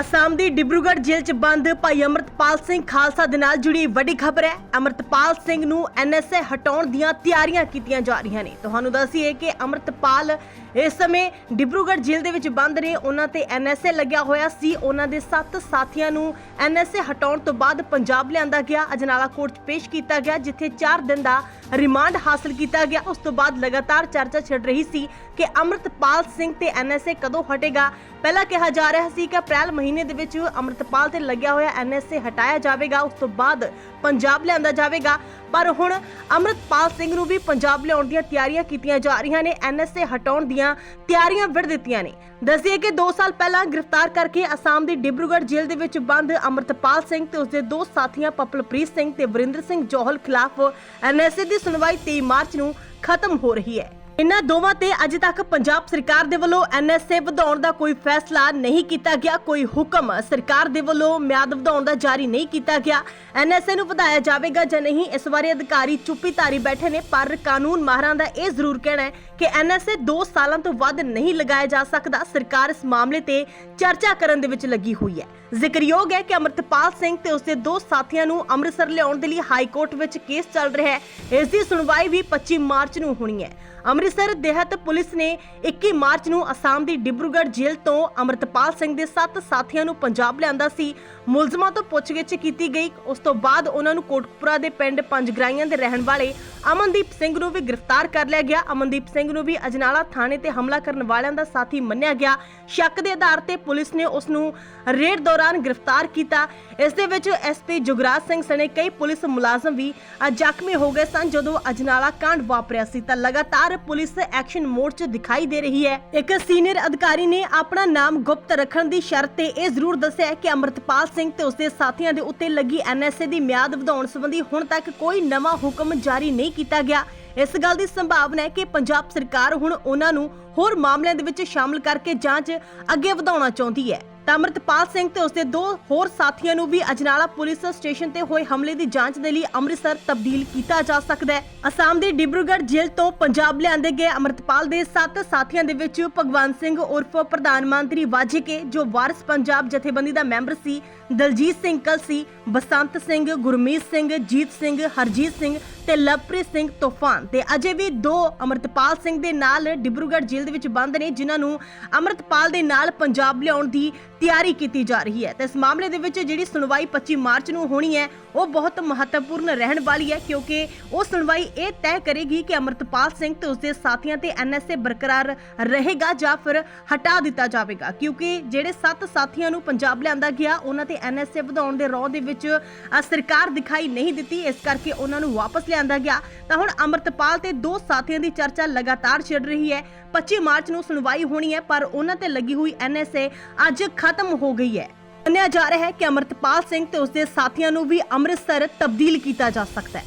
ਅਸਾਮ ਦੀ ਡਿਬਰੂਗੜ੍ਹ ਜੇਲ੍ਹ 'ਚ ਬੰਦ ਭਾਈ ਅਮਰਤਪਾਲ ਸਿੰਘ ਖਾਲਸਾ ਦੇ ਨਾਲ ਜੁੜੀ ਵੱਡੀ ਖਬਰ ਹੈ। ਅਮਰਤਪਾਲ ਸਿੰਘ ਨੂੰ ਐਨਐਸਏ ਹਟਾਉਣ ਦੀਆਂ ਤਿਆਰੀਆਂ ਕੀਤੀਆਂ ਜਾ ਰਹੀਆਂ ਨੇ। ਤੁਹਾਨੂੰ ਦੱਸੀਏ ਕਿ ਅਮਰਤਪਾਲ ਇਸ ਸਮੇਂ ਡਿਬਰੂਗੜ੍ਹ ਜੇਲ੍ਹ ਦੇ ਵਿੱਚ ਬੰਦ ਨੇ। ਉਹਨਾਂ ਤੇ ਐਨਐਸਏ ਲੱਗਿਆ ਹੋਇਆ ਸੀ। ਉਹਨਾਂ ਦੇ 7 ਸਾਥੀਆਂ ਨੂੰ ਐਨਐਸਏ ਹਟਾਉਣ ਤੋਂ ਬਾਅਦ ਪੰਜਾਬ ਲਿਆਂਦਾ ਗਿਆ। ਅਜਨਾਲਾ ਕੋਰਟ 'ਚ ਪੇਸ਼ ਕੀਤਾ ਗਿਆ, ਜਿੱਥੇ 4 ਦਿਨ ਦਾ ਰਿਮਾਂਡ ਹਾਸਲ ਕੀਤਾ ਗਿਆ। ਉਸ ਤੋਂ ਬਾਅਦ ਲਗਾਤਾਰ ਚਰਚਾ ਛਿੜ ਰਹੀ ਸੀ ਕਿ ਅਮਰਤਪਾਲ ਸਿੰਘ ਤੇ ਐਨਐਸਏ ਕਦੋਂ ਹਟੇਗਾ। ਪਹਿਲਾਂ ਕਿਹਾ ਜਾ ਰਿਹਾ ਸੀ ਕਿ ਅਪ੍ਰੈਲ ਮਹੀਨੇ ਦੇ ਵਿੱਚ ਅਮਰਤਪਾਲ ਤੇ ਲੱਗਿਆ ਹੋਇਆ ਐਨਐਸਏ ਹਟਾਇਆ ਜਾਵੇਗਾ, ਉਸ ਤੋਂ ਬਾਅਦ ਪੰਜਾਬ ਲਿਆਂਦਾ ਜਾਵੇਗਾ। ਪਰ ਹੁਣ ਅਮਰਤਪਾਲ ਸਿੰਘ ਨੂੰ ਵੀ ਪੰਜਾਬ ਲਿਆਉਣ ਦੀਆਂ ਤਿਆਰੀਆਂ ਕੀਤੀਆਂ ਜਾ ਰਹੀਆਂ ਨੇ, ਐਨਐਸਏ ਹਟਾਉਣ ਦੀਆਂ ਤਿਆਰੀਆਂ ਵਿੜ ਦਿੱਤੀਆਂ ਨੇ। ਦੱਸਿਏ ਕਿ 2 ਸਾਲ ਪਹਿਲਾਂ ਗ੍ਰਿਫਤਾਰ ਕਰਕੇ ਅਸਾਮ ਦੀ ਡਿਬਰੂਗੜ੍ਹ ਜੇਲ੍ਹ ਦੇ ਵਿੱਚ ਬੰਦ ਅਮਰਤਪਾਲ ਸਿੰਘ ਤੇ ਉਸਦੇ ਦੋ ਸਾਥੀਆਂ ਪਪਲਪ੍ਰੀਤ ਸਿੰਘ ਤੇ ਵਰਿੰਦਰ ਸਿੰਘ ਜੋਹਲ ਖਿਲਾਫ ਐਨਐਸਏ ਦੀ ਸੁਣਵਾਈ 23 ਮਾਰਚ ਨੂੰ ਖਤਮ ਹੋ ਰਹੀ ਹੈ। ਇਹਨਾਂ ਦੋਵਾਂ ਤੇ ਅਜੇ ਤੱਕ ਪੰਜਾਬ ਸਰਕਾਰ ਦੇ ਵੱਲੋਂ ਐਨਐਸਏ ਵਧਾਉਣ ਦਾ ਕੋਈ ਫੈਸਲਾ ਨਹੀਂ ਕੀਤਾ ਗਿਆ, ਕੋਈ ਹੁਕਮ ਸਰਕਾਰ ਦੇ ਵੱਲੋਂ ਮਿਆਦ ਵਧਾਉਣ ਦਾ ਜਾਰੀ ਨਹੀਂ ਕੀਤਾ ਗਿਆ। ਐਨਐਸਏ ਨੂੰ ਵਧਾਇਆ ਜਾਵੇਗਾ ਜਾਂ ਨਹੀਂ, ਇਸ ਬਾਰੇ ਅਧਿਕਾਰੀ ਚੁੱਪੀ ਧਾਰੀ ਬੈਠੇ ਨੇ, ਪਰ ਕਾਨੂੰਨ ਮਾਹਰਾਂ ਦਾ ਇਹ ਜ਼ਰੂਰ ਕਹਿਣਾ ਹੈ ਕਿ ਐਨਐਸਏ 2 ਸਾਲਾਂ ਤੋਂ ਵੱਧ ਨਹੀਂ ਲਗਾਇਆ ਜਾ ਸਕਦਾ। ਸਰਕਾਰ ਇਸ ਮਾਮਲੇ ਤੇ ਚਰਚਾ ਕਰਨ ਦੇ ਵਿੱਚ ਲੱਗੀ ਹੋਈ ਹੈ। ਜ਼ਿਕਰਯੋਗ ਹੈ ਕਿ ਅਮਰਤਪਾਲ ਸਿੰਘ ਤੇ ਉਸਦੇ ਦੋ ਸਾਥੀਆਂ ਨੂੰ ਅੰਮ੍ਰਿਤਸਰ ਲਿਆਉਣ ਦੇ ਲਈ ਹਾਈ ਕੋਰਟ ਵਿੱਚ ਕੇਸ ਚੱਲ ਰਿਹਾ ਹੈ। ਇਸ ਦੀ ਸੁਣਵਾਈ ਵੀ 25 ਮਾਰਚ ਨੂੰ ਹੋਣੀ ਹੈ। ਅੰਮ੍ਰਿਤਸਰ ਦੇਹਤ ਪੁਲਿਸ ਨੇ 21 ਮਾਰਚ ਨੂੰ ਅਸਾਮ ਦੀ ਡਿਬਰੂਗੜ੍ਹ ਜੇਲ੍ਹ ਤੋਂ ਅਮਰਤਪਾਲ ਸਿੰਘ ਦੇ 7 ਸਾਥੀਆਂ ਨੂੰ ਪੰਜਾਬ ਲਿਆਂਦਾ ਸੀ। ਮੁਲਜ਼ਮਾਂ ਤੋਂ ਪੁੱਛਗਿੱਛ ਕੀਤੀ ਗਈ। ਉਸ ਤੋਂ ਬਾਅਦ ਉਹਨਾਂ ਨੂੰ ਕੋਟਕਪੁਰਾ ਦੇ ਪਿੰਡ ਪੰਜਗਰਾਈਆਂ ਦੇ ਰਹਿਣ ਵਾਲੇ ਅਮਨਦੀਪ ਸਿੰਘ ਨੂੰ ਵੀ ਗ੍ਰਿਫਤਾਰ ਕਰ ਲਿਆ ਗਿਆ। ਅਮਨਦੀਪ ਸਿੰਘ ਨੂੰ ਵੀ ਅਜਨਾਲਾ ਥਾਣੇ ਤੇ ਹਮਲਾ ਕਰਨ ਵਾਲਿਆਂ ਦਾ ਸਾਥੀ ਮੰਨਿਆ ਗਿਆ। ਸ਼ੱਕ ਦੇ ਆਧਾਰ ਤੇ ਪੁਲਿਸ ਨੇ ਉਸ ਨੂੰ ਰੇਡ ਦੌਰਾਨ ਗ੍ਰਿਫਤਾਰ ਕੀਤਾ। ਇਸ ਦੇ ਵਿੱਚ ਐਸਪੀ ਜੁਗਰਾਜ ਸਿੰਘ ਸਣੇ ਕਈ ਪੁਲਿਸ ਮੁਲਾਜ਼ਮ ਵੀ ਜ਼ਖਮੀ ਹੋ ਗਏ ਸਨ। ਜਦੋਂ ਅਜਨਾਲਾ ਕਾਂਡ ਵਾਪਰਿਆ ਸੀ ਤਾਂ ਲਗਾਤਾਰ ਪੁਲਿਸ ਐਕਸ਼ਨ ਮੋਡ 'ਚ ਦਿਖਾਈ ਦੇ ਰਹੀ ਹੈ। ਇੱਕ ਸੀਨੀਅਰ ਅਧਿਕਾਰੀ ਨੇ ਆਪਣਾ ਨਾਮ ਗੁਪਤ ਰੱਖਣ ਦੀ ਸ਼ਰਤ ਤੇ ਇਹ ਜ਼ਰੂਰ ਦੱਸਿਆ ਕਿ ਅਮਰਤਪਾਲ ਸਿੰਘ ਤੇ ਉਸਦੇ ਸਾਥੀਆਂ ਦੇ ਉੱਤੇ ਲੱਗੀ ਐਨਐਸਏ ਦੀ ਮਿਆਦ ਵਧਾਉਣ ਸੰਬੰਧੀ ਹੁਣ ਤੱਕ ਕੋਈ ਨਵਾਂ ਹੁਕਮ ਜਾਰੀ ਨਹੀਂ ਕੀਤਾ ਗਿਆ। ਇਸ ਗੱਲ ਦੀ ਸੰਭਾਵਨਾ ਹੈ ਕਿ ਪੰਜਾਬ ਸਰਕਾਰ ਹੁਣ ਉਹਨਾਂ ਨੂੰ ਹੋਰ ਮਾਮਲਿਆਂ ਦੇ ਵਿੱਚ ਸ਼ਾਮਲ ਕਰਕੇ ਜਾਂਚ ਅੱਗੇ ਵਧਾਉਣਾ ਚਾਹੁੰਦੀ ਹੈ। ਤਾਂ ਅਮਰਤਪਾਲ ਸਿੰਘ ਤੇ ਉਸਦੇ ਦੋ ਹੋਰ ਸਾਥੀਆਂ ਨੂੰ ਵੀ ਅਜਨਾਲਾ ਪੁਲਿਸ ਸਟੇਸ਼ਨ ਤੇ ਹੋਏ ਹਮਲੇ ਦੀ ਜਾਂਚ ਦੇ ਲਈ ਅੰਮ੍ਰਿਤਸਰ ਤਬਦੀਲ ਕੀਤਾ ਜਾ ਸਕਦਾ ਹੈ। ਅਸਾਮ ਦੀ ਡਿਬਰੂਗੜ੍ਹ ਜੇਲ੍ਹ ਤੋਂ ਪੰਜਾਬ ਲਿਆਂਦੇ ਗਏ ਅਮਰਤਪਾਲ ਦੇ ਸੱਤ ਸਾਥੀਆਂ ਦੇ ਵਿੱਚ ਭਗਵੰਤ ਸਿੰਘ ਉਰਫ ਪ੍ਰਧਾਨ ਮੰਤਰੀ ਵਾਜੇਕੇ, ਜੋ ਵਾਰਸ ਪੰਜਾਬ ਜਥੇਬੰਦੀ ਦਾ ਮੈਂਬਰ ਸੀ, ਦਲਜੀਤ ਸਿੰਘ ਕਲਸੀ ਬਸੰਤ ਸਿੰਘ, ਗੁਰਮੀਤ ਸਿੰਘ, ਜੀਤ ਸਿੰਘ, ਹਰਜੀਤ ਸਿੰਘ ਤੇ ਲਵਪ੍ਰੀਤ ਸਿੰਘ ਤੂਫਾਨ ਤੇ ਅਜੇ ਵੀ ਦੋ ਅਮਰਤਪਾਲ ਸਿੰਘ ਦੇ ਨਾਲ ਡਿਬਰੂਗੜ੍ਹ ਜੇਲ੍ਹ ਦੇ ਵਿੱਚ ਬੰਦ ਨੇ, ਜਿਨ੍ਹਾਂ ਨੂੰ ਅਮਰਤਪਾਲ ਦੇ ਨਾਲ ਪੰਜਾਬ ਲਿਆਉਣ ਦੀ ਤਿਆਰੀ ਕੀਤੀ ਜਾ ਰਹੀ ਹੈ। ਤੇ ਇਸ ਮਾਮਲੇ ਦੇ ਵਿੱਚ ਜਿਹੜੀ ਸੁਣਵਾਈ 25 ਮਾਰਚ ਨੂੰ ਹੋਣੀ ਹੈ, ਉਹ ਬਹੁਤ ਮਹੱਤਵਪੂਰਨ ਰਹਿਣ ਵਾਲੀ ਹੈ, ਕਿਉਂਕਿ ਉਹ ਸੁਣਵਾਈ ਇਹ ਤੈਅ ਕਰੇਗੀ ਕਿ ਅਮਰਤਪਾਲ ਸਿੰਘ ਤੇ ਉਸਦੇ ਸਾਥੀਆਂ ਤੇ ਐਨਐਸਏ ਬਰਕਰਾਰ ਰਹੇਗਾ ਜਾਂ ਫਿਰ ਹਟਾ ਦਿੱਤਾ ਜਾਵੇਗਾ। ਕਿਉਂਕਿ ਜਿਹੜੇ 7 ਸਾਥੀਆਂ ਨੂੰ ਪੰਜਾਬ ਲਿਆਂਦਾ ਗਿਆ, ਉਹਨਾਂ ਤੇ ਐਨਐਸਏ ਵਧਾਉਣ ਦੇ ਰੌ ਦੇ ਵਿੱਚ ਸਰਕਾਰ ਦਿਖਾਈ ਨਹੀਂ ਦਿੱਤੀ। ਇਸ ਕਰਕੇ ਉਹਨਾਂ ਨੂੰ ਵਾਪਸ ਲਿਆਂਦਾ ਗਿਆ। ਤਾਂ ਹੁਣ ਅਮਰਤਪਾਲ ਤੇ ਦੋ ਸਾਥੀਆਂ ਦੀ ਚਰਚਾ ਲਗਾਤਾਰ ਛਿੜ ਰਹੀ ਹੈ। 25 ਮਾਰਚ ਨੂੰ ਸੁਣਵਾਈ ਹੋਣੀ ਹੈ, ਪਰ ਉਹਨਾਂ ਤੇ ਲੱਗੀ ਹੋਈ ਐਨਐਸਏ ਅੱਜ ਖਤਮ ਹੋ ਗਈ ਹੈ। ਮੰਨਿਆ ਜਾ ਰਿਹਾ ਹੈ ਕਿ ਅਮਰਤਪਾਲ ਸਿੰਘ ਤੇ ਉਸਦੇ ਸਾਥੀਆਂ ਨੂੰ ਵੀ ਅੰਮ੍ਰਿਤਸਰ ਤਬਦੀਲ ਕੀਤਾ ਜਾ ਸਕਦਾ ਹੈ।